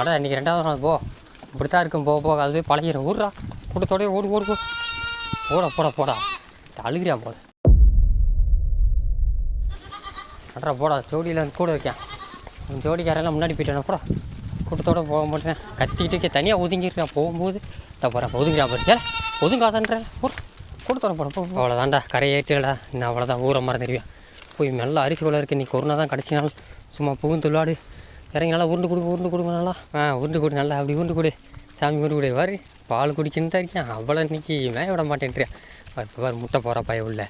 அடா இன்றைக்கி ரெண்டாவது நாள் போ. இப்படி தான் இருக்கும் போக போக. அதுவே பழகிடும் ஊர்றா. கூட்டத்தோடய ஓடு ஓடு போ போட போடா போடா. அழுகிறியா போட அட்ரா போடா. ஜோடியில் கூட இருக்கேன் உன் ஜோடிக்காரெல்லாம் முன்னாடி போயிட்டானே போடா. கூட்டத்தோட போக மாட்டேன். கத்திக்கிட்டு தனியாக ஒதுங்கிருக்கேன். போகும்போது தப்புறேன் ஒதுங்கிறா பாரு. ஒதுங்காதன்றேன் போட. கூட்டத்தோட போட போ அவ்வளோதான்டா கரையேற்றுடா இன்னும் அவ்வளோதான் ஊரை தெரியும் போய் மெல்ல அரிசி கொள்ள இருக்கு. நீ கொரோனா தான் கடைசி நாள். சும்மா புகுந்து விளாடு இறங்கி நல்லா உருண்டு கொடு உருண்டு கொடுங்க நல்லா. ஆ உருண்டு கொடு நல்லா. அப்படி உருண்டு கொடு. சாமி உருண்டு கொடு. வாரு பால் குடிக்கணும் தான் இருக்கேன். அவ்வளோ இன்னைக்கு மேய விட மாட்டேன்றியா. இப்போ பாரு முட்டை போகிற பய உள்ள.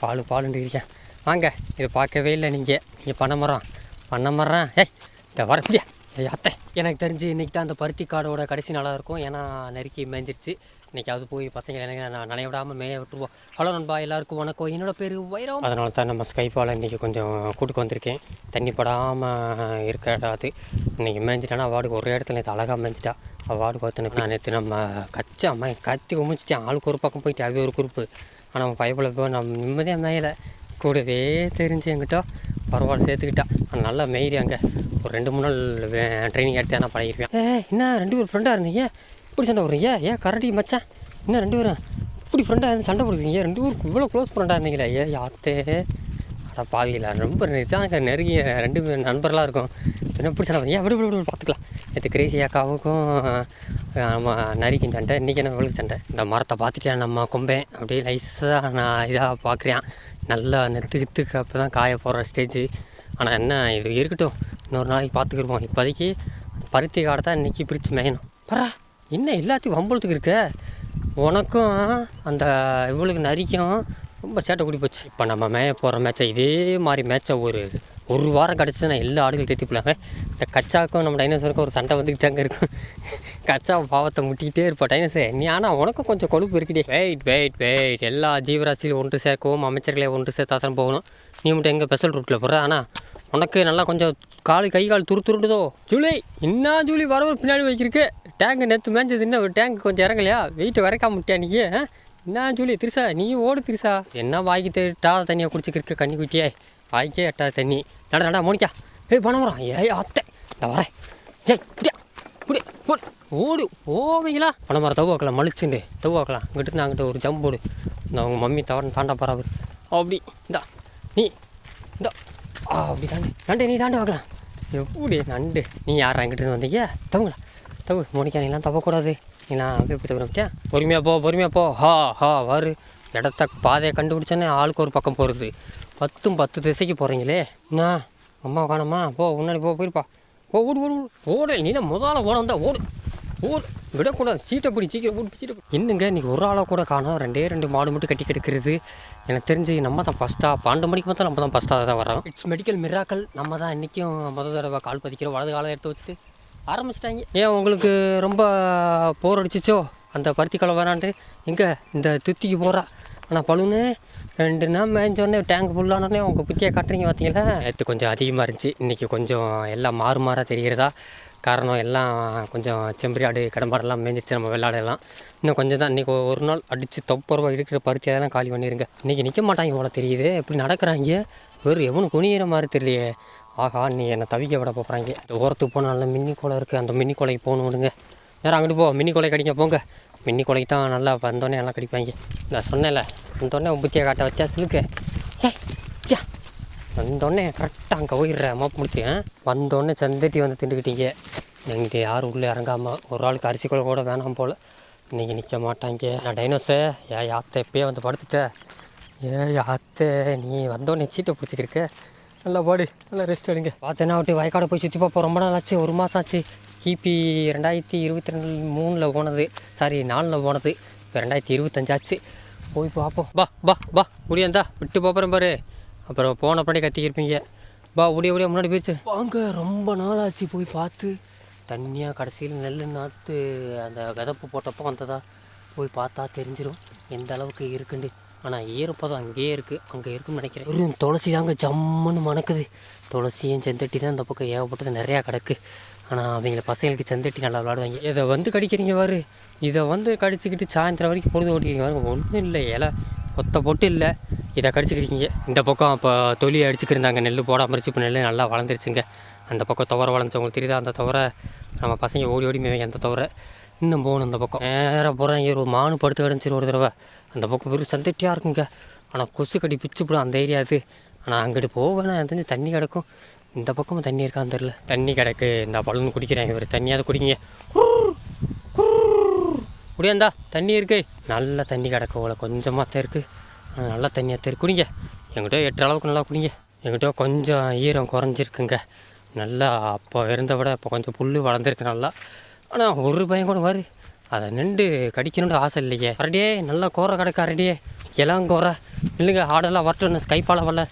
பால் பாலுண்டு இருக்கேன். வாங்க இதை பார்க்கவே இல்லை நீங்கள் நீங்கள் பண்ண மரம். பண்ண மரம். ஏய் இந்த வர முடியா? அத்தை எனக்கு தெரிஞ்சு இன்றைக்கி தான் அந்த பருத்தி காடோட கடைசி நாளாக இருக்கும். ஏன்னா நெருக்கி மேய்ஞ்சிருச்சு இன்றைக்காவது போய் பசங்க எனக்கு நான் நனைய விடாமல் மேய விட்டுருவோம். ஹலோ நண்பா எல்லாருக்கும் வணக்கம். என்னோட பேர் வைரம். அதனால தான் நம்ம ஸ்கைஃபால் இன்றைக்கி கொஞ்சம் கூட்டுக்கு வந்திருக்கேன். தண்ணி படாமல் இருக்க அது இன்றைக்கி மேய்ஞ்சிட்டானா அவார்டு ஒரே இடத்துல நேற்று அழகாக மேய்ஞ்சிட்டா அவார்டு பார்த்துன்னு நான் நேற்று நம்ம கச்சா அம்மா கத்தி உமிச்சிட்டேன். ஆளுக்கு ஒரு பக்கம் போயிட்டு அவே ஒரு குறுப்பு. ஆனால் அவன் பயப்பில் போய் நம்ம நிம்மதியாக மேயலை. கூடவே தெரிஞ்சு என்கிட்ட பரவாயில்ல சேர்த்துக்கிட்டா. நல்லா நல்லா அங்கே. ஒரு ரெண்டு மூணு நாள் ட்ரைனிங் எடுத்து நான் பழகிருக்கேன் ஏ என்ன ரெண்டு ஒரு ஃப்ரெண்டாக இருந்தீங்க? இப்படி சண்டை போடுறீங்க? ஏன் கரடி மச்சான்? இன்னும் ரெண்டு பேரும்? இப்படி ஃப்ரெண்டாக இருந்து சண்டை போடுவீங்க ரெண்டு பேருக்கு இவ்வளோ க்ளோஸ் ஃப்ரெண்டாக இருந்தீங்களா? ஏ யாத்தே அட பாவியில் ரொம்ப இதாங்க நெருங்கிய ரெண்டு பேர் நண்பர்களாக இருக்கும். என்ன இப்படி சண்டை ஏன் விடு விடு பார்த்துக்கலாம் நேற்று கிரேசி அக்காவுக்கும் நம்ம நரிக்கும் சண்டை. இன்றைக்கி என்ன இவளுக்கு சண்டை? இந்த மரத்தை பார்த்துட்டேன் நம்ம கொம்பேன் அப்படியே நைஸாக நான் இதாக பார்க்குறேன் நல்லா நெத்து கித்துக்கு அப்போ தான் காய போகிற ஸ்டேஜ் ஆனால் என்ன இது இருக்கட்டும். இன்னொரு நாளைக்கு பார்த்துக்கிருவோம் இப்போதைக்கு பருத்தி காடை தான் இன்றைக்கி பிரித்து மேயணும். பரா! என்ன எல்லாத்தையும் வம்பளத்துக்கு இருக்க? உனக்கும் அந்த இவளுக்கு நரிக்கும் ரொம்ப சேட்டை கூடி போச்சு. இப்போ நம்ம மேய போகிற மேட்சை இதே மாதிரி மேட்சை ஒரு ஒரு வாரம் கிடச்சி நான் எல்லா ஆடுகளும் தேத்திப்பிடலாங்க இந்த கச்சாக்கும் நம்ம டைனோசருக்கும் ஒரு சண்டை வந்துக்கிட்டு அங்கே இருக்கும். கச்சா பாவத்தை முட்டிக்கிட்டே இருப்போம் டைனோசர் நீ ஆனால் உனக்கும் கொஞ்சம் கொழுப்பு இருக்குடி. வெயிட் வெயிட் வெயிட் எல்லா ஜீவராசியும் ஒன்று சேர்க்கவும் அமைச்சர்களை ஒன்று சேர்த்தா தான் போகணும். நீ மட்டும் எங்கே ஸ்பெஷல் ரூட்டில் போகிற ஆனால் உனக்கு நல்லா கொஞ்சம் கால் கை கால் துரு துருட்டுதோ ஜூலி என்ன ஜூலி? வரவு பின்னாடி வைக்கிறக்கு டேங்கு நேற்று மேஞ்சது என்ன டேங்க் கொஞ்சம் இறங்கலையா? வெயிட்டு வரைக்காம முட்டியா நீ? என்ன ஜூலி திருசா? நீ ஓடு திருசா. என்ன வாய்க்கு தேட்டாத தண்ணியை குடிச்சிக்கிருக்க கண்ணி குட்டியே? வாய்க்கே எட்டாத தண்ணி. நட நடா மோனிக்கா. ஏய் பணம் ஏய் அத்தை. நான் வரேன் ஏய் இடியா, புடி போடு. ஓடு. போவீங்களா? பணம் மரம் தவ்வாக்கலாம் மலிச்சுண்டு. தவ்வாக்கலாம் இங்கிட்டு நாங்கிட்ட ஒரு ஜம்ப் போடு இந்த அவங்க மம்மி தவறு தாண்டா பராவு அப்படி. இந்தா. நீ. இந்தா. ஆ அப்படி தாண்டு. நண்டு நீ தாண்டு வாக்கலாம் எப்படி நண்டு. நீ யாரா என்கிட்ட வந்தீங்க? தவங்களா தவு மோனிக்கா நீலாம் தவக்கூடாது. நீலாம் அப்படியே போய் தவிர பொறுமையாக போ பொறுமையாக போ. ஹா ஹா வரு. இடத்த பாதையை கண்டுபிடிச்சோன்னே ஆளுக்கு ஒரு பக்கம் போகிறது பத்தும் பத்து திசைக்கு போகிறீங்களே என்ன? அம்மா காணம்மா போ முன்னாடி போ போயிருப்பா. போ ஓடு ஓடு ஓடு. நீலாம் நீ தான் முதல்ல ஓட வந்தால் ஓடு. ஓடு. விடக்கூடாது. சீட்டை பிடி சீக்கிரம் ஓடு சீட்டை என்னங்க இன்றைக்கி ஒரு ஆளை கூட காணோம். ரெண்டே ரெண்டு மாடு மட்டும் கட்டி கெடுக்கிறது. எனக்கு தெரிஞ்சு நம்ம தான் ஃபஸ்ட்டாக பன்னெண்டு மணிக்கு மட்டும் நம்ம தான் ஃபஸ்ட்டாக தான் வரோம் இட்ஸ் மெடிக்கல் மிராக்கல் நம்ம தான் இன்றைக்கும் முதல் தடவை கால் பதிக்கிறோம் வலது காலம் எடுத்து வச்சுட்டு ஆரம்பிச்சிட்டாங்க. ஏன் உங்களுக்கு ரொம்ப போர் அடிச்சிச்சோ? அந்த பருத்தி களை வேணான்ட்டு. எங்கே? இந்த துத்திக்கு போகிறா ஆனால் பழுன்னு ரெண்டு நாள் மேய்ஞ்சோடனே டேங்க் ஃபுல்லானோடனே உங்கள் குத்தியை காட்டுறீங்க பார்த்தீங்களா நேற்று கொஞ்சம் அதிகமாக இருந்துச்சு. இன்றைக்கி கொஞ்சம் எல்லாம் மாறு மாறாக தெரிகிறதா? காரணம் எல்லாம் கொஞ்சம் செம்பரியாடு கடம்பாடெல்லாம் மேய்ஞ்சிச்சு நம்ம வெள்ளாடெல்லாம். இன்னும் கொஞ்சம் தான். இன்றைக்கி ஒரு நாள் அடித்து தொப்பரவா இருக்கிற பருத்தி அதெல்லாம் காலி பண்ணிடுங்க இன்றைக்கி நிற்க மாட்டாங்க இவ்வளோ தெரியுது. இப்படி நடக்கிறாங்க. வெறும் எவனும் குனிகிற மாதிரி தெரியலையே. ஆஹா நீ என்னை தவிக்க விட போகிறாங்க இந்த ஓரத்துக்கு போனால் நல்ல மின்னி கோலை இருக்குது அந்த மின்னி கோலைக்கு போகணும் விடுங்க. நேரம் அங்கிட்டு போ. மின்னி கோலை கடிங்க போங்க. மின்னி கோலைக்கு தான் நல்லா வந்தோடனே நல்லா கடிப்பாங்க. நான் சொன்னேன்ல வந்தோடனே புத்தியை காட்ட வச்சா சிலுக்கு ஏ வந்தோடனே கரெக்டாக அங்கே போயிடுற மோப் முடிச்சு வந்தோடனே சந்தட்டி வந்து திண்டுக்கிட்டீங்க இங்கே யாரும் உள்ளே இறங்காமல் ஒரு ஆளுக்கு அரிசி கூட கூட வேணாம் போல். இன்றைக்கி நிற்க மாட்டாங்க. நான் டைனோஸே ஏ யாத்தை எப்பயே வந்து படுத்துட்டேன் ஏ யாத்தே நீ வந்தோடனே சீட்டை பிடிச்சிக்கிருக்க நல்லா பாடு நல்லா ரெஸ்ட் எடுங்க. பார்த்தேன்னா விட்டு வயக்காடு போய் சுற்றி பார்ப்போம். ரொம்ப நாள் ஆச்சு ஒரு மாதம் ஆச்சு. கிபி ரெண்டாயிரத்தி இருபத்தி ரெண்டு மூணில் போனது. சாரி நாலில் போனது. இப்போ ரெண்டாயிரத்தி இருபத்தஞ்சாச்சு. போய் பார்ப்போம். பா பா பா முடியாந்தா விட்டு போகிறேன் பாரு. அப்புறம் போன பண்ணி கத்திக்கிருப்பீங்க. பா ஒடிய ஒடிய முன்னாடி போயிடுச்சு வாங்க ரொம்ப நாள் ஆச்சு போய் பார்த்து. தண்ணியாக கடைசியில் நெல் நாற்று அந்த விதப்பு போட்டப்போ வந்ததா? போய் பார்த்தா தெரிஞ்சிடும் எந்த அளவுக்கு இருக்குண்டு ஆனால் ஈரப்பதம் அங்கேயே இருக்குது அங்கே இருக்குன்னு நினைக்கிறேன். வெறும் துளசி தாங்க ஜம்முன்னு மணக்குது. துளசியும் செந்தட்டி தான் இந்த பக்கம் ஏகப்பட்டது நிறையா கிடக்கு. ஆனால் அவங்கள பசங்களுக்கு செந்தட்டி நல்லா விளாடுவாங்க. இதை வந்து கடிக்கிறீங்க பாரு. இதை வந்து கடிச்சிக்கிட்டு சாயந்தரம் வரைக்கும் பொழுது ஓட்டிக்கிறீங்க பாருங்க. ஒன்றும் இல்லை இலை கொத்த பொட்டு இல்லை. இதை கடிச்சிக்கிறீங்க இந்த பக்கம் அப்போ தொலி அடிச்சுக்கிருந்தாங்க நெல் போடாமல் இருந்துச்சு இப்போ நெல் நல்லா வளர்ந்துருச்சுங்க. அந்த பக்கம் துவர வளைஞ்சவங்களுக்கு தெரியுதா? அந்த துவர நம்ம பசங்க ஓடி ஓடி மேய்ங்க. அந்த துவர இன்னும் போகணும் அந்த பக்கம். நேராக போகிறேன் இங்கே ஒரு மானு படுத்து கிடந்துச்சு ஒரு தடவை. அந்த பக்கம் வெறும் சந்தட்டியாக இருக்குங்க. ஆனால் கொசு கடி பிச்சு போடும் அந்த ஏரியா அது. ஆனால் அங்கிட்டு போவேன்னா தெரிஞ்சு தண்ணி கிடக்கும். இந்த பக்கமும் தண்ணி இருக்கான்னு தெரில தண்ணி கிடக்கு. இந்த பலூன் குடிக்கிறேன். இவர் தண்ணியாவது குடிங்க. குடியாந்தா தண்ணி இருக்கு. நல்ல தண்ணி கிடக்கு அவ்வளோ கொஞ்சமாக தான் இருக்குது ஆனால் தண்ணியாக தான் குடிங்க. எங்கிட்ட எட்டு அளவுக்கு நல்லா குடிங்க. எங்கிட்ட கொஞ்சம் ஈரம் குறைஞ்சிருக்குங்க. நல்லா அப்போ இருந்த விட இப்போ கொஞ்சம் புல் வளர்ந்துருக்கு நல்லா. ஆனால் ஒரு பையன் கூட வரு. அதை நின்று கடிக்கணும்னு ஆசை இல்லையே. அரடியே நல்லா கோர கிடக்கா அரடியே இளங்கோர இல்லைங்க ஆடெல்லாம் வரட்டும் ஸ்கைப்பால வரல.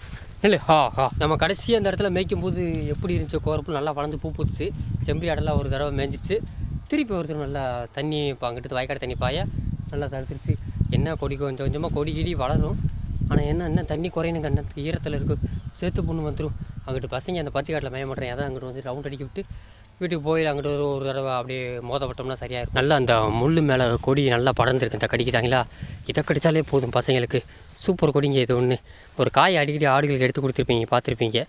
இல்லை ஹா ஹா. நம்ம கடைசி அந்த இடத்துல மேய்க்கும் போது எப்படி இருந்துச்சு? கோரப்பு நல்லா வளர்ந்து பூ பூத்துச்சு. செம்பி ஆடெல்லாம் ஒரு தடவை மேய்ஞ்சிச்சு. திருப்பி ஒரு தடவை நல்லா தண்ணி இப்போ அங்கிட்டு வயக்காடு தண்ணி பாய நல்லா தடுத்துருச்சு என்ன கொடி கொஞ்சம் கொஞ்சமாக கொடி கிடி வளரும். ஆனால் என்ன என்ன தண்ணி குறையணுங்க என்ன ஈரத்தில் இருக்கும் சேர்த்து புண்ணு வந்துடும் அங்கிட்டு பசங்க அந்த பத்தி காட்டில் மேய மாட்டேன் அதான் அங்கிட்டு வந்து ரவுண்ட் அடிக்க விட்டு வீட்டுக்கு போய் அங்கிட்டு ஒரு ஒரு தடவை அப்படியே மோதப்பட்டோம்னா சரியாக இருக்கும். நல்லா அந்த முள் மேலே கொடி நல்லா படர்ந்துருக்கு. இந்த கடிக்குதாங்களா இதை கடித்தாலே போதும் பசங்களுக்கு. சூப்பர் கொடிங்க இது ஒன்று ஒரு காய் அடிக்கடி ஆடுகளுக்கு எடுத்து கொடுத்துருப்பீங்க பார்த்துருப்பீங்க.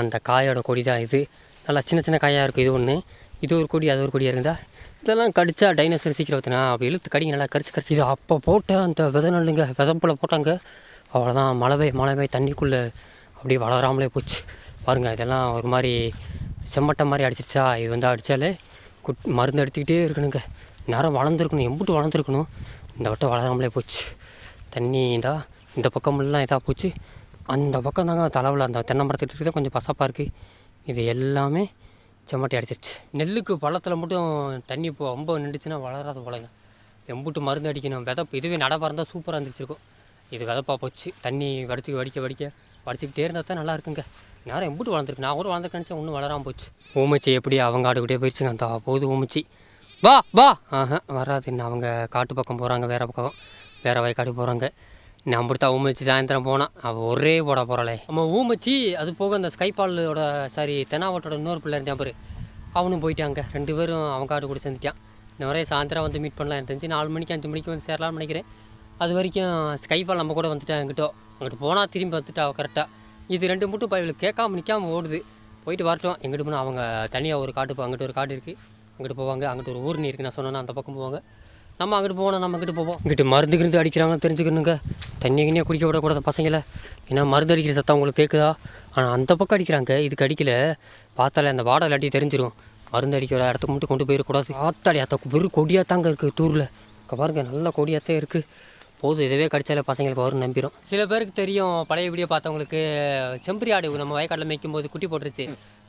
அந்த காயோட கொடி தான் இது. நல்லா சின்ன சின்ன காயாக இருக்கும் இது ஒன்று இது ஒரு கொடி அது ஒரு கொடியாக இருந்தால் இதெல்லாம் கடிச்சா டைனோசர் சீக்கிரம் ஊற்றினா அப்படி இழுத்து கடிங்க நல்லா கடிச்சு கடிச்சு இது அப்போ போட்ட அந்த விதை நல்லுங்க. விதப்பில் போட்டாங்க. அவ்வளோதான் மழை பெய் மழை பெய் தண்ணிக்குள்ளே அப்படியே வளராமலே போச்சு. பாருங்கள் இதெல்லாம் ஒரு மாதிரி செம்மட்டை மாதிரி அடிச்சிருச்சா? இது வந்து அடித்தாலே குட் மருந்து அடிச்சுக்கிட்டே இருக்கணுங்க. நேரம் வளர்ந்துருக்கணும் எம்புட்டு வளர்ந்துருக்கணும். இந்த வட்டம் வளராமலே போச்சு. தண்ணி இதா இந்த பக்கமெல்லாம் இதாக போச்சு. அந்த பக்கம் தாங்க தலைவில். அந்த தென்னை மரத்துக்கிட்ட கொஞ்சம் பசப்பாக இருக்குது இது எல்லாமே செம்மட்டி அடிச்சிருச்சு. நெல்லுக்கு பள்ளத்தில் மட்டும் தண்ணி இப்போ ரொம்ப நின்றுச்சுன்னா வளராது போலங்க. எம்புட்டு மருந்து அடிக்கணும். விதப்பு இதுவே நடப்பாக இருந்தால் சூப்பராக இருந்துச்சுருக்கும் இது விதப்பாக போச்சு. தண்ணி வடிச்சு வடிக்க வடிக்க வடிச்சுக்கிட்டே இருந்தால் தான் நல்லா இருக்குங்க. நேரம் எம்புட்டு வளர்ந்துருக்கு. நான் கூட வளர்ந்துருக்க நினச்சா ஒன்றும் வளராமல் போச்சு. ஊமச்சி எப்படி அவங்க ஆடுக்கிட்டே போயிடுச்சுங்க அந்த போகுது ஊமச்சி. வா வா. ஆஹா வராது. இன்னும் அவங்க காட்டு பக்கம் போகிறாங்க வேறு பக்கம். வேறு வயக்காடு போகிறாங்க நான் அப்படித்தான் ஊமச்சி சாயந்தரம் போனான் அவள் ஒரே போட போகிறாளே நம்ம ஊமச்சி அது போக அந்த ஸ்கைபாலோட சாரி தெனாவட்டோட இன்னொரு பிள்ளை இருந்தான் பாரு. அவனும் போயிட்டாங்க. ரெண்டு பேரும் அவன் காடு கூட சேர்ந்துட்டான். இந்த மாதிரி சாயந்தரம் வந்து மீட் பண்ணலாம். எனக்கு தெரிஞ்சு நாலு மணிக்கு அஞ்சு மணிக்கு வந்து சேரலாம்னு நினைக்கிறேன். அது வரைக்கும் ஸ்கைபால் நம்ம கூட வந்துட்டா எங்கிட்டோ அங்கிட்டு போனால் திரும்பி வந்துட்டா அவள் கரெக்டாக இது ரெண்டு மட்டும் பயிலுக்கு கேட்காம நிற்காம ஓடுது. போயிட்டு வரட்டும். எங்கிட்டு போனால் அவங்க தனியாக ஒரு காட்டு போ- அங்கிட்டு ஒரு காடு இருக்குது அங்கிட்டு போவாங்க. அங்கிட்டு ஒரு ஊர்னி இருக்குது நான் சொன்னேன்னா அந்த பக்கம் போவாங்க. நம்ம அங்கிட்டு போனால் நம்ம அங்கிட்டு போவோம். இங்கிட்டு மருந்து கிருந்து அடிக்கிறாங்கன்னு தெரிஞ்சுக்கணுங்க. தண்ணி கிண்ணியாக குடிக்க விடக்கூடாது பசங்களை. ஏன்னா மருந்து அடிக்கிற சத்தம் உங்களுக்கு கேட்குதா ஆனால் அந்த பக்கம் அடிக்கிறாங்க. இதுக்கு அடிக்கல. பார்த்தாலே அந்த வாடகை இல்லாட்டி தெரிஞ்சிடும் மருந்து அடிக்கிற இடத்துக்கு மட்டும் கொண்டு போயிடக்கூடாது. ஆத்தாடி அத்த வெறும் கொடியாக தாங்க இருக்குது தூரில். இங்கே பாருங்க. நல்ல கொடியாகத்தான் இருக்குது போதும். இதுவே கடிச்சாலே பசங்களுக்கு வரும் நம்பிடும் சில பேருக்கு தெரியும் பழைய வீடியோ பார்த்தவங்களுக்கு செம்பரி ஆடு நம்ம வயக்காட்டில் மேய்க்கும் போது குட்டி போட்டுருச்சு.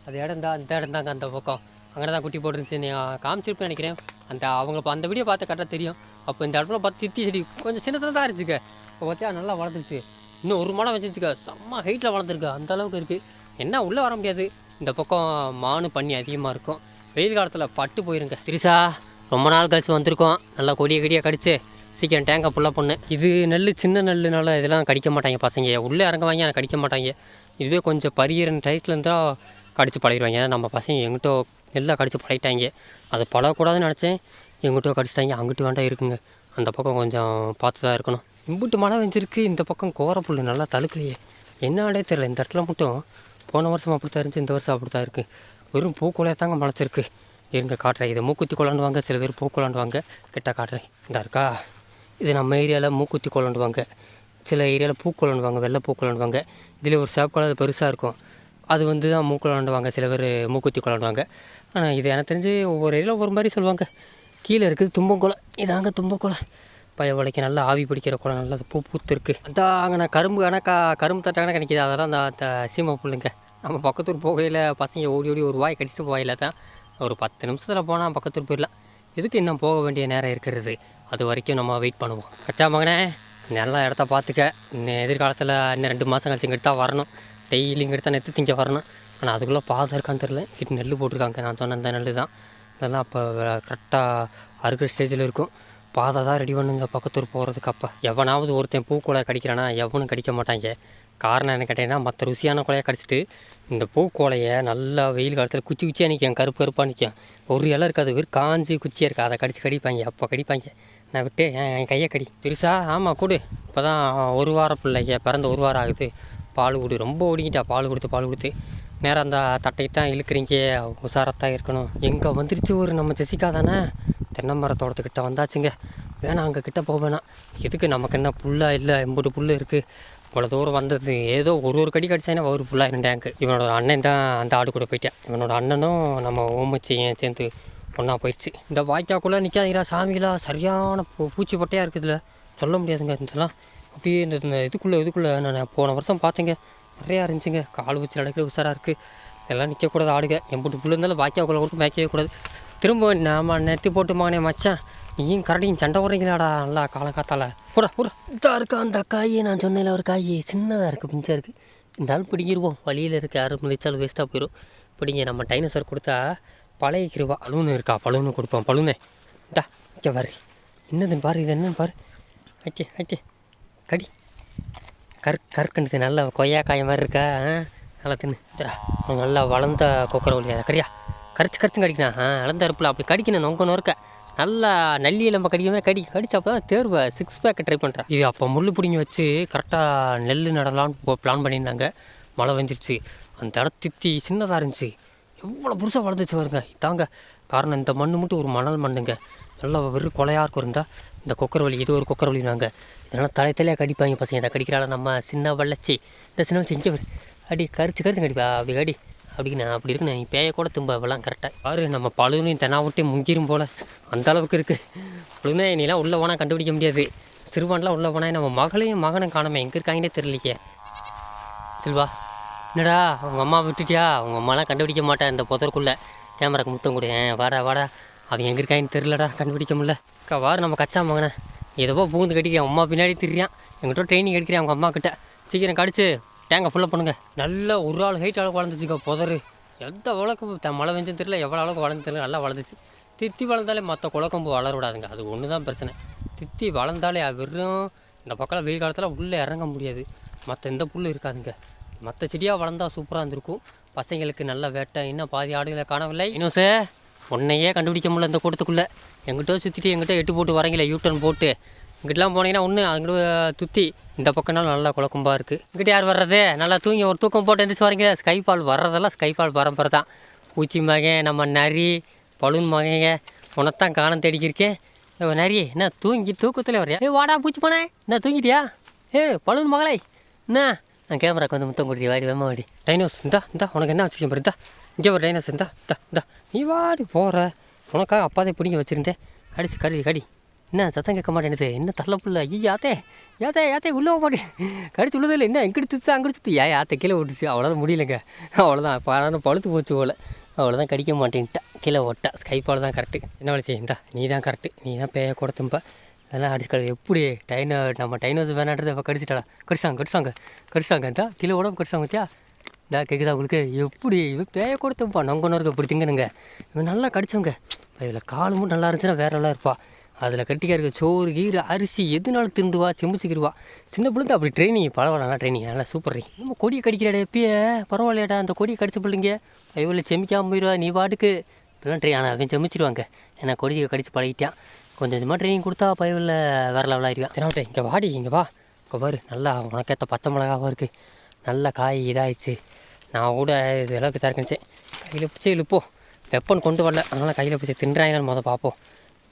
அது இடம் தான் அந்த இடம் தாங்க அந்த பக்கம். அங்கே தான் குட்டி போட்டுருந்துச்சு. நீ காமிச்சிருப்பேன் நினைக்கிறேன். அந்த அவங்க அந்த வீடியோ பார்த்து கரெக்டாக தெரியும். அப்போ இந்த இடத்துல பார்த்து திட்டி செடி கொஞ்சம் சின்னதாக தான் இருந்துச்சுக்க இப்போ பார்த்தியா நல்லா வளர்ந்துருச்சு. இன்னும் ஒரு மடம் வச்சுச்சுக்க செம்ம ஹைட்டில் வளர்ந்துருக்கு. அந்த அளவுக்கு இருக்குது என்ன உள்ளே வர முடியாது. இந்த பக்கம் மானு பண்ணி அதிகமாக இருக்கும். வெயில் காலத்தில் பட்டு போயிருங்க. திரிசா ரொம்ப நாள் கழிச்சு வந்திருக்கோம். நல்லா கொடியை கொடியாக கடிச்சு. சீக்கிரம் டேங்கை ஃபுல்லாக பண்ணு. இது நெல் சின்ன நெல்லுனால இதெல்லாம் கடிக்க மாட்டாங்க பசங்க. உள்ளே இறங்குவாங்க ஆனால் கடிக்க மாட்டாங்க. இதுவே கொஞ்சம் பரியரன் டைஸில் இருந்தால் கடிச்சு பழகிடுவாங்க. ஏன்னா நம்ம பசங்க எங்கிட்டோ நெல்லை கடிச்சு பழகிட்டாங்க. அது பழகக்கூடாதுன்னு நினச்சேன். எங்கிட்டோ கடிச்சிட்டாங்க. அங்கிட்டு வேண்டாம் இருக்குங்க. அந்த பக்கம் கொஞ்சம் பார்த்து தான் இருக்கணும். இம்புட்டு மழை வெஞ்சிருக்கு இந்த பக்கம் கோரப்புல் நல்லா தழுக்கலையே. என்னடே தெரில இந்த இடத்துல மட்டும் போன வருஷம் அப்படி தான் இருந்துச்சு. இந்த வருஷம் அப்படி தான் இருக்குது வெறும் பூக்குலையாக தாங்க முளைச்சிருக்கு இருங்க காட்டுறேன். இதை மூக்குத்தி கொள்ளாண்டுவாங்க சில பேர் பூ வாங்க கிட்ட காட்டுறேன். இந்த இருக்கா? இது நம்ம ஏரியாவில் மூக்குத்தி கொள்ளாண்டுவாங்க சில ஏரியாவில் பூ கொள்ளாண்டுவாங்க வெள்ளை பூ கொள்ளாண்டுவாங்க இதில் ஒரு சேப் அது பெருசாக இருக்கும். அது வந்து தான் மூக்கு சில பேர் மூக்குத்தி கொள்ளாண்டுவாங்க ஆனால் இது எனக்கு தெரிஞ்சு ஒவ்வொரு ஏரியாவில் ஒவ்வொரு மாதிரி சொல்லுவாங்க. கீழே இருக்குது தும்பங்குளம் இதாங்க தும்பக்குளம் பய உலைக்கு நல்லா ஆவி பிடிக்கிற குளம் நல்லா பூ பூத்து இருக்குது அதான் அங்கே நான் கரும்பு க கரும்பு தட்டாங்க கிடைக்கிது அதெல்லாம் அந்த அந்த சீமை புல்லுங்க. நம்ம பக்கத்தூர் போகையில் பசங்க ஓடி ஓடி ஒரு வாய் கடிச்சிட்டு போகையில் தான் ஒரு பத்து நிமிஷத்தில் போனால் பக்கத்தூர் போயிடலாம். எதுக்கு இன்னும் போக வேண்டிய நேரம் இருக்கிறது. அது வரைக்கும் நம்ம வெயிட் பண்ணுவோம். கச்சா மகனே நல்ல இடத்த பார்த்துக்க. இன்னும் எதிர்காலத்தில் இன்னும் ரெண்டு மாதம் கழிச்சு இங்கிட்டு தான் வரணும். டெய்லி இங்கிட்டு தான் நெத்து திங்க வரணும். ஆனால் அதுக்குள்ளே பாதம் இருக்கான்னு தெரில இது நெல் போட்டிருக்காங்க. நான் சொன்ன அந்த நெல் தான். இதெல்லாம் அப்போ கரெக்டாக அறுக்கிற ஸ்டேஜில் இருக்கும். பாதை தான் ரெடி பண்ணுங்க பக்கத்தூர் போகிறதுக்கு அப்போ. எவனாவது ஒருத்தன் பூ பூக்குலை கடிக்கிறானா எவனும் கடிக்க மாட்டாங்க. காரணம் என்ன கேட்டீங்கன்னா மற்ற ருசியான குலையை கடிச்சிட்டு இந்த பூக்கோலையை நல்லா வெயில் காலத்தில் குச்சி குச்சியாக நிற்கும் கருப்பு கருப்பாக நிற்கும் ஒரு இலை இருக்காது. வெறும் காஞ்சி குச்சியாக இருக்குது அதை கடிச்சு கடிப்பாங்க. அப்போ கடிப்பாங்க. நான் விட்டு என் கையை கடி. பெருசா? ஆமாம் கொடு. இப்போ தான் ஒரு வாரம் பிள்ளைங்க பிறந்த ஒரு வாரம் ஆகுது. பால் கொடு. ரொம்ப ஓடிக்கிட்டா பால் கொடுத்து பால் கொடுத்து. நேராக அந்த தட்டைக்கு தான் இழுக்கிறீங்க. உசாரத்தான் இருக்கணும். எங்கே வந்துருச்சு ஒரு நம்ம ஜெசிகா தானே? தென்னை மரத்தோட்டத்துக்கிட்ட வந்தாச்சுங்க. வேணாம் அங்கே கிட்டே போக வேணாம். எதுக்கு? நமக்கு என்ன புல்லா இல்லை? எம்பது புல் இருக்குது இவ்வளோ தூரம் வந்தது. ஏதோ ஒரு ஒரு கடி கடிச்சானே ஒரு புல்லாக இருந்தேன் இவனோட அண்ணன் தான் அந்த ஆடு கூட போயிட்டேன். இவனோட அண்ணனும் நம்ம ஓமச்சியும் சேர்ந்து ஒன்றா போயிடுச்சு. இந்த வாய்க்காக்குள்ளே நிற்காதீங்களா சாமிகளா சரியான பூ பூச்சி பட்டையாக இருக்குதுல. சொல்ல முடியாதுங்க இதெல்லாம். அப்படியே இந்த இந்த இதுக்குள்ளே இதுக்குள்ளே நான் போன வருஷம் பார்த்தேங்க. நிறையா இருந்துச்சுங்க. கால் வச்சு நடக்கிற உஷாராக இருக்குது இதெல்லாம் நிற்கக்கூடாது ஆடுங்க. எம்புட்டு புள்ள இருந்தாலும் வாய்க்காக்குள்ளே கூட மேய்க்கவே கூடாது. திரும்ப நாம நெத்தி போட்டு மகனே மச்சான். நீயும் கரடியும் சண்டை போடுறீங்களாடா நல்லா காலங்காத்தால. புற புற இதாக இருக்கா அந்த காய்? நான் சொன்னேன் ஒரு காய். சின்னதாக இருக்குது பிஞ்சாக இருக்குது இருந்தாலும் பிடிங்கிடுவோம் பிடிங்கிருவோம். வழியில் இருக்க யாரும் மிதிச்சாலும் வேஸ்ட்டாக போயிடும் பிடிங்க நம்ம டைனோசர் கொடுத்தா பழைய கிருவா பலூன் இருக்கா? பலூனு கொடுப்போம். பலூனே டா இங்கே பாரு. என்னதுன்னு பாரு இது என்னன்னு பாரு. ஓகே ஓகே கடி. கற் கற்கண்டு. நல்ல கொய்யா மாதிரி இருக்கா? ஆ? நல்லா தின்னு. இதுடா, நல்லா வளர்ந்த கொக்கரை ஒழியா கரியா கரைச்சி கரிச்சு கடிக்கணும். ஆ இழந்த அறுப்பில் அப்படி கடிக்கணும். நொங்க நொறுக்க. நல்லா நல்லி நம்ம கடிக்கவே கடி. கடிச்சப்போ தான் தேர்வை சிக்ஸ் பேக்கை ட்ரை பண்ணுறேன் இது அப்போ முள் பிடிங்கி வச்சு கரெக்டாக நெல் நடலான்னு பிளான் பண்ணியிருந்தாங்க. மழை வந்துருச்சு அந்த இடம் தித்தி சின்னதாக இருந்துச்சு. இவ்வளோ புதுசாக வளர்ந்துச்சு வருங்க தாங்க காரணம் இந்த மண்ணு மட்டும் ஒரு மணல் மண்ணுங்க. நல்லா வெறும் கொலையாக இருக்கும் இருந்தால் இந்த கொக்கர் வலி இது ஒரு கொக்கர் வலினாங்க. இதெல்லாம் தலை தலையாக கடிப்பாங்க பசங்க. இதை கடிக்கிறாள் நம்ம சின்ன வளர்ச்சி இந்த சின்ன வச்சு இங்கே வரு அடி கரிச்சு கரிச்சு கடிப்பா. அப்படி அடி அப்படிங்கண்ணா அப்படி இருக்கு நான் பேய கூட தும்ப அவெல்லாம் கரெக்டாக பாரு நம்ம பழுனையும் தெனாவட்டே முங்கிரும் போல். அந்த அளவுக்கு இருக்குது பழுனே நீலாம் உள்ளே போனால் கண்டுபிடிக்க முடியாது. சிறுவான்லாம் உள்ளே போனால் நம்ம மகளையும் மகனும் காணாமல் எங்கே இருக்காங்கன்னே தெரியலையே. சில்வா என்னடா உங்கள் அம்மா விட்டுட்டியா? உங்கள் அம்மாலாம் கண்டுபிடிக்க மாட்டேன் இந்த புதருக்குள்ளே. கேமராக்கு முத்தம் கொடு. ஏன் வாடா வாடா. அவன் எங்கே இருக்கான்னு தெரிலடா கண்டுபிடிக்க முடியல. அக்கா வாரு நம்ம கச்சா வாங்கினேன் ஏதோ பூந்து கட்டிக்கிறேன் அம்மா பின்னாடி திரியான் எங்கிட்ட ட்ரைனிங் எடுக்கிறேன் அவங்க அம்மா கிட்ட. சீக்கிரம் கடிச்சு டேங்கை ஃபுல்லாக பண்ணுங்க நல்லா ஒரு ஆள் ஹைட் அளவுக்கு வளர்ந்துச்சுக்கா புதரு. எந்த அளவுக்கு த- மழை வெஞ்சும் தெரியல எவ்வளோ அளவுக்கு வளர்ந்து தெரியல நல்லா வளர்ந்துச்சு. தித்தி வளர்ந்தாலே மற்ற குளக்கம்பு வளர விடாதுங்க அது ஒன்று தான் பிரச்சனை. தித்தி வளர்ந்தாலே வெறும் இந்த பக்கம் வெயில் காலத்தில் உள்ளே இறங்க முடியாது. மற்ற எந்த புல்லு இருக்காதுங்க. மற்ற செடியாக வளர்ந்தா சூப்பராக இருந்திருக்கும். பசங்களுக்கு நல்ல வேட்டை இன்னும் பாதி ஆடுகளை காணவில்லை. இன்னும் சார் உன்னையே கண்டுபிடிக்க முடியல இந்த கூட்டத்துக்குள்ளே. எங்கிட்ட சுற்றிட்டு எங்கிட்ட எட்டு போட்டு வரீங்களே யூட்டர்ன் போட்டு. இங்கிட்டலாம் போனீங்கன்னா ஒன்று அங்கிட்ட துத்தி இந்த பக்கம்னாலும் நல்லா குழக்கம்பாக இருக்குது இங்கிட்ட யார் வர்றது? நல்லா தூங்கி ஒரு தூக்கம் போட்டு எந்திரிச்சு வரீங்க ஸ்கைபால் வர்றதெல்லாம் ஸ்கைபால் பரம்பரை தான். பூச்சி மகன் நம்ம நரி பலூன் மகங்க உனத்தான் காணம் தேடிக்கிருக்கேன் ஏ நரி என்ன தூங்கி தூக்கத்தில் வரையா ஏ வாடா பூச்சி போனேன் என்ன தூங்கிட்டியா? ஏ பலூன் மகளை என்ன? நான் கேமராக்கு வந்து முத்தம் கொடுத்தி வாடி வேமா வாடி. டைனோஸ் இந்தா இந்தா உனக்கு என்ன வச்சுருக்கேன் பாரு இந்தா. இங்கே ஒரு டைனோஸ் இந்தா இந்தா இந்தா. நீ வாடி போகிற உனக்காக அப்பாதே பிடிங்க வச்சுருந்தேன். கடிச்சு கடி கடி. என்ன சத்தம் கேட்க மாட்டேனுது என்ன தள்ள புள்ள? ஐயா யாத்தே யாத்தே யாத்தே உள்ளே போக மாட்டேன் கடிச்சு உள்ளதே இல்லை. என்ன எங்கிட்டு தித்து அங்கிட்டு தித்து ஏன் யாத்தை கீழே விட்டுச்சு அவ்வளோதான் முடியலங்க. அவ்வளோதான் பாடான பழுத்து போச்சு போல். அவ்வளோதான் கடிக்க மாட்டேன்ட்டா. கீழே ஒட்டா ஸ்கைப்பால் தான் கரெக்டு என்ன வலிச்சு இந்தா நீ தான் கரெக்டு நீ தான் பேய கொடுத்தும்ப. அதெல்லாம் அடிச்சுக்கலாம் எப்படி? டைனோ நம்ம டைனோஸ் வேணான்றது இப்போ கடிச்சிட்டாளா? கடிச்சாங்க கடிச்சாங்க கடிச்சாங்க. இந்த கீழே உடம்பு கடிச்சாங்க பத்தியா? இந்தா கேட்குதா உங்களுக்கு? எப்படி? இவன் பேய கொடுத்தப்பா நங்கன்னு இப்படி திங்கணுங்க இவன் நல்லா கடிச்சவங்க. இதில் காலமும் நல்லா இருந்துச்சுன்னா வேற நல்லா இருப்பா. அதில் கட்டிக்கா இருக்க சோறு கீரை அரிசி எதுனாலும் திண்டுவா செமிச்சுக்கிடுவா சின்ன பிள்ளைங்க அப்படி ட்ரைனிங் பரவாயில்ல நல்லா ட்ரைனிங் நல்லா சூப்பர் நம்ம கொடியை கடிக்கிறாடா எப்பயே பரவாயில்லையாடா அந்த கொடியை கடிச்ச பிள்ளைங்க. இவ்வளோ செமிக்காமல் போயிடுவா நீ பாட்டுக்கு. இப்போதான் ட்ரை ஆனால் அவன் செமிச்சிடுவாங்க ஏன்னா கொடியை கடிச்சு பழகிட்டான். கொஞ்சம் கொஞ்சமாக ட்ரைனிங் கொடுத்தா பயவில் வேறு லெவலாக ஆயிடுவான். தினாவட்டே இங்கே வாடி இங்கே வா. இங்கே பாரு நல்லா உனக்கேற்ற பச்சை மிளகாவாக இருக்குது நல்ல காய் இதாகிடுச்சு நான் கூட இது அளவுக்கு திறக்கணிச்சேன் கையில் பிடிச்சி இழுப்போ. வெப்பன் கொண்டு வரல. அதனால் கையில் பிடிச்சி தின்றாங்களான்னு மொதல் பார்ப்போம்.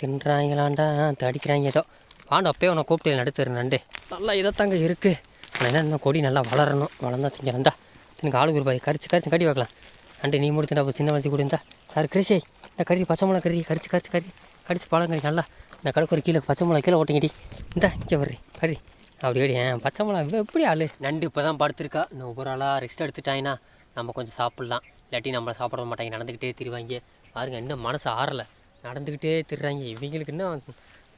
தின்றாங்களாண்டா தடிக்கிறாங்க ஏதோ. வாண்டு அப்பயே உன்னை கூப்பிட்டு நடுத்துரு நண்டு. நல்லா இதைத்தாங்க இருக்குது ஆனால் என்ன கொடி நல்லா வளரணும். வளர்ந்தா திங்கிறந்தா வந்தா. எனக்கு ஆளு ரூபாய் கரிச்சு கரிச்சு கடி வைக்கலாம். நண்டு நீ முடித்துட்டா சின்ன வளர்ச்சி கொடுந்தா சார் கிரிஷே இந்த கறி பச்சை மிளகா கறி கரிச்சு கரிச்சு கறி. கடிச்சு பழம் கறி நல்லா. இந்த கடைக்கு ஒரு கீழே பச்சை மிளகா கீழே ஓட்டிங்கடி இந்த இங்கே வர்றி கறி அப்படி கடி ஏன் பச்சை மிளகா எப்படி ஆளு? நண்டு இப்போ தான் படுத்திருக்கா. இன்னும் ஒவ்வொரு ஆளாக ரெஸ்ட் எடுத்துட்டாங்கன்னா நம்ம கொஞ்சம் சாப்பிட்லாம். இல்லாட்டி நம்மளை சாப்பிட மாட்டாங்க நடந்துக்கிட்டே திரிவாங்க பாருங்க இன்னும் மனசு ஆறலை. நடந்துக்கிட்டே திரிறாங்க இவங்களுக்கு இன்னும்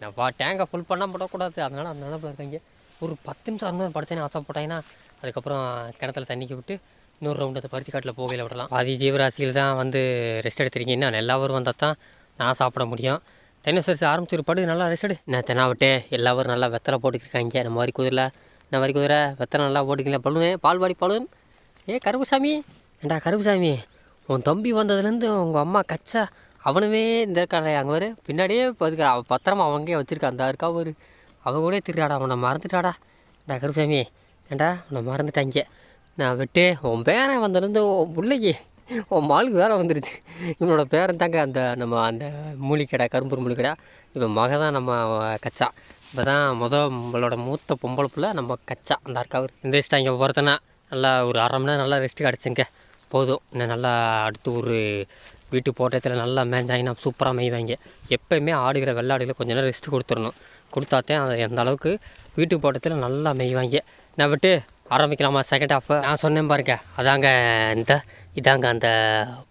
நான் வா டேங்கை ஃபுல் பண்ணால் போடக்கூடாது அதனால் அந்த நினப்பில் இருக்காங்க ஒரு பத்து நிமிஷம் அரை நேரம் படுத்தேன்னு ஆசைப்பட்டாங்கன்னா அதுக்கப்புறம் கிணத்துல தண்ணிக்கு விட்டு இன்னொரு ரவுண்டு அந்த பருத்தி காட்டில் போகையில் விடலாம். பாதி ஜீவராசிகள் தான் வந்து ரெஸ்ட் எடுத்துருக்கீங்க. இன்னும் எல்லாரும் வந்தால் தான் நான் சாப்பிட முடியும். டைனோசர்ஸ் ஆரம்பிச்சிரு படு நல்லா ரெஸ்ட் நான் தெனாவிட்டு எல்லாரும் நல்லா வெத்தலை போட்டுக்கிருக்காங்க நம்ம மாதிரி குதிரை இந்த மாதிரி குதிரை வெத்தலை நல்லா போட்டுக்கல பலூனு பால்வாடி பலூன் ஏ கருப்புசாமி. ஏண்டா கருப்புசாமி? உன் தம்பி வந்ததுலேருந்து உங்கள் அம்மா கச்சா. அவனுமே இந்த இருக்கானே அங்கே வரு பின்னாடியே இப்போ அவ பத்திரமா அவங்கே வச்சுருக்கான் அந்த இருக்கா ஒரு அவன் கூட திருடாடா. அவனை மறந்துட்டாடா. டா கருப்புசாமி. ஏண்டா உன்னை மறந்துட்டாங்க. நான் விட்டு உன் பேரன் வந்ததுலேருந்து உன் பிள்ளைக்கு உன் மாலுக்கு வேறு வந்துருச்சு. இவனோட பேரன் தாங்க அந்த நம்ம அந்த மூலிக்கடை கரும்பூர் மூலிக்கடை இப்போ மக தான் நம்ம கச்சா. இப்போ தான் முத நம்மளோட மூத்த பொம்பளை பிள்ளை நம்ம கச்சா. அந்த இருக்காவர் இந்த வயசு இங்கே பொறுத்தனா நல்லா ஒரு அரை மணி நேரம் நல்லா ரெஸ்ட்டு கிடச்சிங்க. போதும். இன்னும் நல்லா அடுத்து ஒரு வீட்டு போட்டத்தில் நல்லா மேய்ஞ்சாங்கன்னா சூப்பராக மேய்வாங்க. எப்போயுமே ஆடுகிற வெள்ளாடுகளை கொஞ்சம் நேரம் ரெஸ்ட் கொடுத்துடணும். கொடுத்தாத்தே அதை எந்த அளவுக்கு வீட்டு போட்டத்தில் நல்லா மேய்வாங்க. நான் விட்டு ஆரம்பிக்கலாமா? செகண்ட் ஹாஃப் நான் சொன்னேன் பாருங்க. அதாங்க இந்த இதாங்க அந்த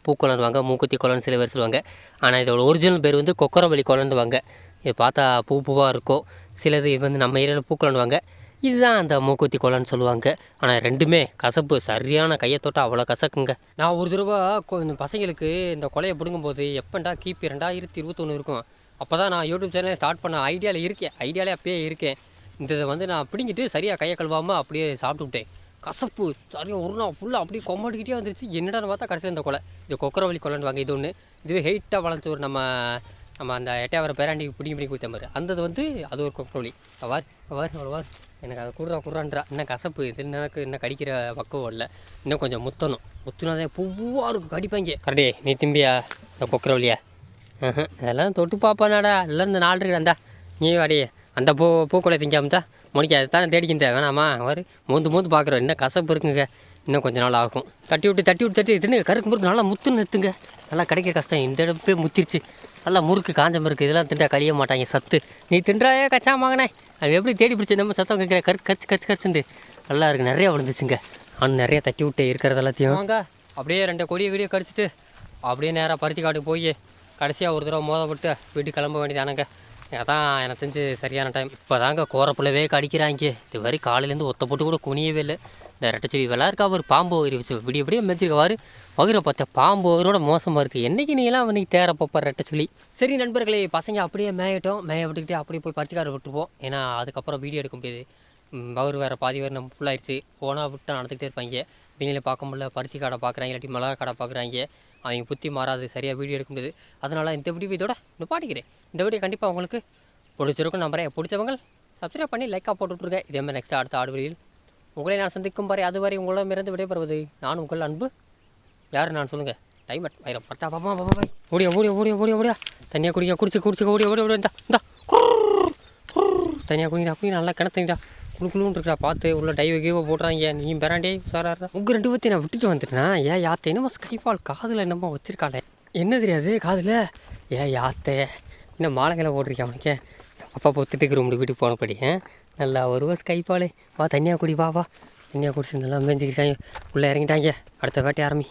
பூக்குளன்வாங்க மூக்குத்தி குளம்னு சில பேர் சொல்லுவாங்க. ஆனால் இதோட ஒரிஜினல் பேர் வந்து கொக்கரவள்ளி குளன்னுவாங்க இது பார்த்தா பூ பூவாக இருக்கும். சிலது இது வந்து நம்ம ஏரியாவில் பூக்குளன்வாங்க இதுதான் அந்த மூக்குத்தி குளம்னு சொல்லுவாங்க. ஆனால் ரெண்டுமே கசப்பு. சரியான கையை தொட்டால் அவ்வளோ கசக்குங்க. நான் ஒரு தடவை கொஞ்சம் பசங்களுக்கு இந்த கொலையை பிடுங்கும்போது எப்பண்டா கிபி ரெண்டாயிரத்தி இருபத்தொன்று இருக்கும். அப்போ தான் நான் யூடியூப் சேனலை ஸ்டார்ட் பண்ண ஐடியாவில் இருக்கேன். ஐடியாவிலே அப்பயே இருக்கேன். இந்த இதை வந்து நான் பிடிங்கிட்டு சரியாக கையை கழுவாமல் அப்படியே சாப்பிட்டுவிட்டேன் கசப்பு சரியாக ஒரு நாள் ஃபுல்லாக அப்படியே கொம்மாடிக்கிட்டே வந்துருச்சு. என்னடான்னு பார்த்தா கடைசியில் இந்த கொலை. இது கொக்கரவள்ளி கொலைன்னு வாங்க இது ஒன்று இதுவே ஹெயிட்டாக வளர்ந்து ஒரு நம்ம நம்ம அந்த எட்டையாவர பேராண்டி பிடிங்கி பிடிங்கி கொடுத்த மாதிரி. அந்த இது வந்து அது ஒரு கொக்கரவள்ளி. வார் வார் அவ்வளோவார் எனக்கு அதை குடுறா குடுறான்றா. இன்னும் கசப்பு. இது எனக்கு இன்னும் கடிக்கிற பக்குவம் இல்லை. இன்னும் கொஞ்சம் முத்தணும். முத்துனாதான் பூவாக இருக்கும் கடிப்பாங்க. கரடே நீ திம்பியா இந்த கொக்கரை ஆஹ், அதெல்லாம் தொட்டு பார்ப்பானாடா எல்லாம் இந்த நாலு இருக்கு நீ வாடியே அந்த பூ பூக்கொலை திங்காமத்தா மணிக்கு அதை தான் தேடிக்கிந்த வேணாமா? அவர் மூந்து மூந்து பார்க்குறோம் இன்னும் கசப்பு இருக்குங்க. இன்னும் கொஞ்சம் நாள் ஆகும். தட்டி விட்டு தட்டி விட்டு தட்டி தின்னு கருக்கு முறுக்கு நல்லா முத்து நிறுத்துங்க. நல்லா கிடைக்க கஷ்டம். இந்த இடப்பே முத்திருச்சு. நல்லா முறுக்கு காஞ்ச முறுக்கு இதெல்லாம் திண்டா கழிய மாட்டாங்க. சத்து. நீ தின்றாயே கச்சா மகனே அது எப்படி தேடி பிடிச்சி நம்ம சத்தம் கேட்குற? கரு கச்சு கச்சு கச்சுண்டு நல்லா இருக்கு. நிறைய விழுந்துச்சுங்க. அவனு நிறைய தட்டி விட்டு இருக்கிறது எல்லாத்தையும். வாங்க. அப்படியே ரெண்டு கொடியை வீடியோ கடிச்சிட்டு அப்படியே நேராக பருத்தி காட்டுக்கு போய் கடைசியாக ஒரு தடவை மோதப்பட்டு வீட்டுக்கு கிளம்ப வேண்டியதானங்க. அதான் எனக்கு தெரிஞ்சு சரியான டைம் இப்போ தாங்க கோரப்புள்ளவே கடிக்கிறாங்க. இது வரை காலையிலேருந்து ஒத்த போட்டு கூட குனியவே இல்லை. இந்த ரெட்டச்செடி வெள்ளா இருக்கா? ஒரு பாம்பு வயிறு வச்சு விடிய விடிய மெச்சிருக்கவாரு வகிர பார்த்த பாம்பு வயிறோட மோசமாக இருக்குது என்றைக்கு நீங்களாம் வந்து தேர பப்பா ரெட்டச்சொல்லி சரி நண்பர்களே பசங்க அப்படியே மேயட்டும். மேய விட்டுக்கிட்டே அப்படியே போய் பருத்திக்காடு விட்டுருப்போம் ஏன்னா அதுக்கப்புறம் வீடியோ எடுக்க முடியாது. பவர் வேறு பாதி வேறு நம்ம ஃபுல்லாகிடுச்சு போனால் விட்டு நடந்துக்கிட்டே இருப்பாங்க. நீங்களே பார்க்க முடியல. பருத்தி கடை பார்க்குறாங்க. இல்லாட்டி மிளகா கடை பார்க்குறாங்க. அவங்க புத்தி மாறாது. சரியாக வீடியோ எடுக்க முடியாது. அதனால் இந்த வீடியோ இதோட நிப்பாட்டிக்கிறேன். இந்த வீடியோ கண்டிப்பாக உங்களுக்கு பிடிச்சிருக்கும் நம்புறேன். பிடிச்சவங்க சப்ஸ்கிரைப் பண்ணி லைக்காக போட்டுட்ருங்க இதேமாதிரி நெக்ஸ்ட் அடுத்த ஆடுவழியில் உங்களை நான் சந்திக்கும் பாரு அதுவரை உங்களிடமிருந்து விடைபெறுவது நான் உங்கள் அன்பு. யார் நான் சொல்லுங்கள் டைம் ஆயிரம் பட்டா பாப்பா பாப்பா பாய் ஓடியா ஓடியா ஓடியா ஓடியா ஓடியா. தனியாக குடிக்க குடிச்சு குடிச்சு ஓடியா ஓடியா ஓடியா. இந்தா இந்தா. தனியாக குடிங்கடா குடி நல்லா கிணத்துங்கடா குழு இருக்கா பார்த்து உள்ள டைவ் கீவ போடுறாங்க. நீ பெறாண்டே சாரா உங்கள் ரெண்டு பற்றி நான் விட்டுட்டு வந்துட்டேன்? ஏன் யாத்தை என்னமோ ஸ்கைஃபால் காதில் என்னமோ வச்சுருக்காளே. என்ன தெரியாது காதில்? ஏன் யாத்தை? என்ன மாலைகளை போட்டிருக்கேன் அவனுக்கே அப்பா பொத்துட்டுக்கு ரூம் வீட்டுக்கு போனபடி நல்லா நல்லா வருவா கைப்பாலே வா தனியாக குடி வா வா. தனியாக குடிச்சு நல்லா மேய்ஞ்சிக்கிட்டாங்க உள்ளே இறங்கிட்டாங்க. அடுத்த வேட்டை ஆரம்பி.